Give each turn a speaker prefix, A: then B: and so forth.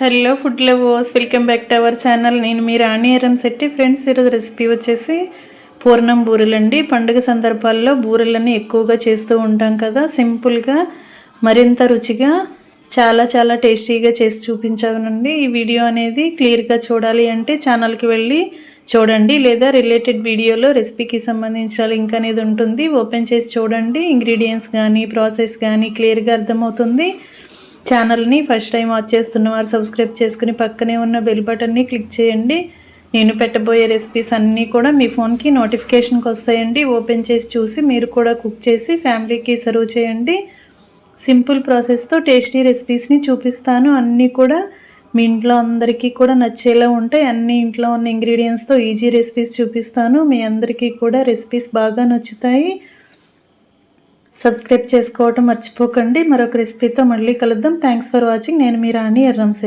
A: Hello food lovers welcome back to our channel. నేను మీ Rani అరం Shetty friends. ఈరోజు రెసిపీ వచ్చేసి పూర్ణం బూరెలండి. పండుగ సందర్భాల్లో బూరెలని ఎక్కువగా చేస్తూ ఉంటాం కదా. సింపుల్గా మరింత రుచిగా చాలా చాలా టేస్టీగా చేసి చూపించానండి. ఈ వీడియో అనేది క్లియర్గా చూడాలి అంటే ఛానల్కి వెళ్ళి చూడండి. లేదా రిలేటెడ్ వీడియోలో రెసిపీకి సంబంధించిన లింక్ అనేది ఉంటుంది. ఓపెన్ చేసి చూడండి. ఇంగ్రీడియంట్స్ కానీ ప్రాసెస్ కానీ క్లియర్గా అర్థమవుతుంది. ఛానల్ని ఫస్ట్ టైం వాచ్ చేస్తున్న వారు సబ్స్క్రైబ్ చేసుకుని పక్కనే ఉన్న బెల్ బటన్ని క్లిక్ చేయండి. నేను పెట్టబోయే రెసిపీస్ అన్నీ కూడా మీ ఫోన్కి నోటిఫికేషన్కి వస్తాయండి. ఓపెన్ చేసి చూసి మీరు కూడా కుక్ చేసి ఫ్యామిలీకి సర్వ్ చేయండి. సింపుల్ ప్రాసెస్తో టేస్టీ రెసిపీస్ని చూపిస్తాను. అన్నీ కూడా మీ ఇంట్లో అందరికీ కూడా నచ్చేలా ఉంటాయి. అన్ని ఇంట్లో ఉన్న ఇంగ్రీడియంట్స్తో ఈజీ రెసిపీస్ చూపిస్తాను. మీ అందరికీ కూడా రెసిపీస్ బాగా నచ్చుతాయి. సబ్స్క్రైబ్ చేసుకోవటం మర్చిపోకండి. మరొక రెసిపీతో మళ్ళీ కలుద్దాం. థ్యాంక్స్ ఫర్ వాచింగ్ నేను మీ రాణి ఎర్రంశెట్టి